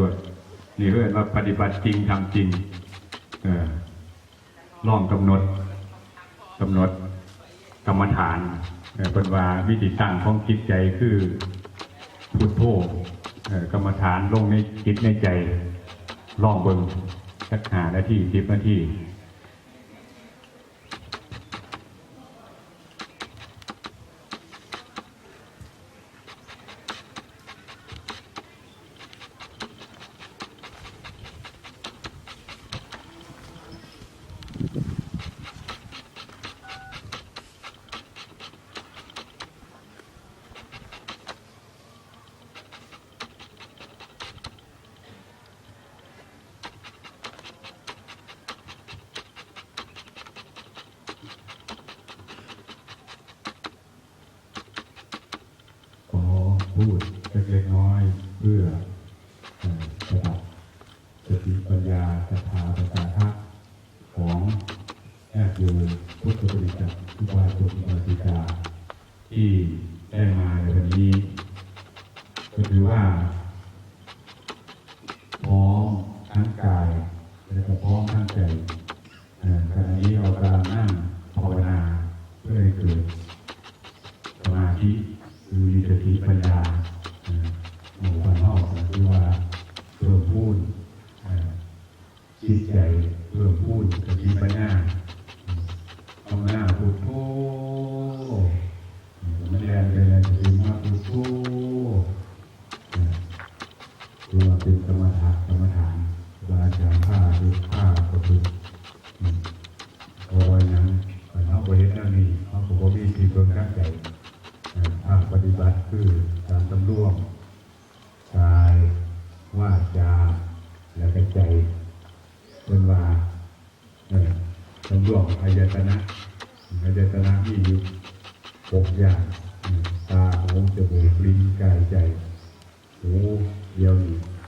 ด้วย นี่เพื่อนว่าปฏิบัติจริงทำจริงอล่องกำหนดกำหนดกรรมฐานเป็นว่าวิธีตั้งของจิตใจคือพุทโธกรรมฐานลงในจิตในใจล่องเบิงสักหานาทีสิบนาที ขอ พูดเล็กๆน้อยเพื่อเอ่อระดับสติปัญญาศรัทธาประสาทะของแอบโยมพุทธบริษัททุกวาสกอุบาสิกาที่ได้มาในวันนี้ก็ถือว่าพร้อมทั้งกายและก็พร้อมทั้งใจขณะนี้เรากำลังนั่งภาวนาเพื่อให้เกิดสมาธิคือมีสติปัญญา ใจเพิ่มพูนสติปัญญาเอาหน้าพุทโธเอ่อมันแรงเลยถึงมาพุทโธเอ่อคือว่าเป็นกรรมฐานกรรมฐานเวลาจาผ้าหรือผ้าก็คือโอ้ยยังเขาไปเห็นแล้วนี่เขาบอกว่ามีทีเพิ่งตั้งใจภาคปฏิบัติคือการสำรวมกายวาจาและก็ใจเป็นว่าเอ่อ สำรวมอายตนะอายตนะมีอยู่หกอย่างตาหูจมูกลิ้นกายใจหูเดียวนี่